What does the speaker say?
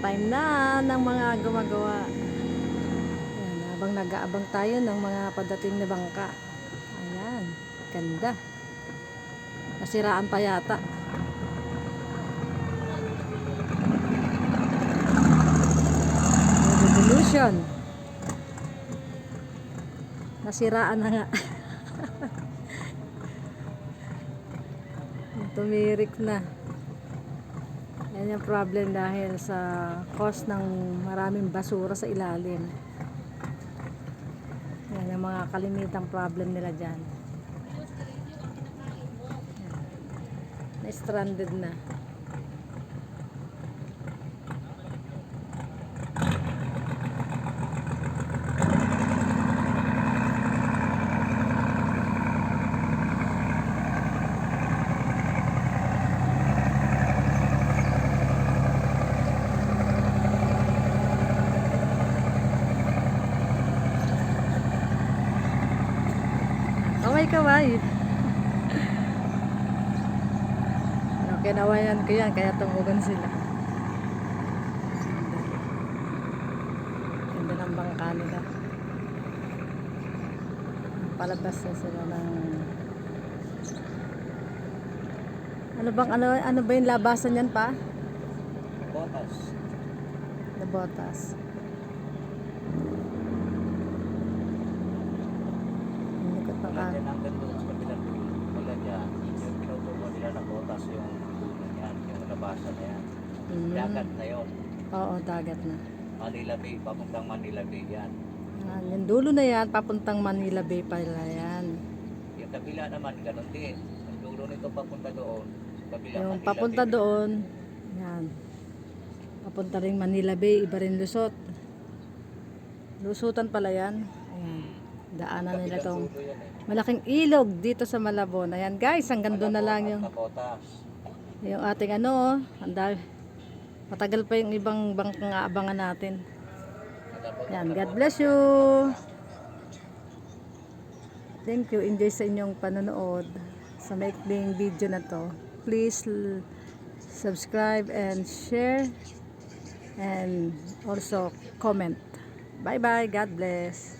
time na ng mga gumagawa. Ayan, habang nag-aabang tayo ng mga padating na bangka. Ayan, ganda. Nasiraan pa yata. Revolution. Nasiraan na nga. Tumirik na. Yan yung problem dahil sa cost ng maraming basura sa ilalim. Yan yung mga kalimitang problem nila dyan. Yan. Na-stranded na. Kaway kaway. Okay, nawayan ko yan, kaya tumugon sila. Ganda ng bangka nila. Palabas na sila ng... Ano bang, ano, ano ba yung labasan yan pa? Botas. The botas. Ang likot ng Wala ka- dyan hanggang doon sa kabilang wala dyan. Yung pinutubo nila na botas yung dulo niyan, yung labasan na yan. Mm. Dagat na yun. Oo, dagat na. Manila Bay, papuntang Manila Bay yan. Yan, yung dulo na yan, papuntang Manila Bay pala yan. Yung kabila naman, ganun din. Ang dulo nito papunta doon. Kabila Yung Manila papunta Bay. doon, yan. Papunta rin Manila Bay, iba rin Lusot. Lusutan pala yan. Ayan. Daanan nila tong eh. malaking ilog dito sa Malabon. Ayan guys, hanggang doon na lang yung, Na botas. Yung ating ano, ang dami. Matagal pa yung ibang bangkang aabangan natin. Yan, God bless you. Thank you. Enjoy sa inyong panonood sa maikling video na to. Please subscribe and share and also comment. Bye bye. God bless.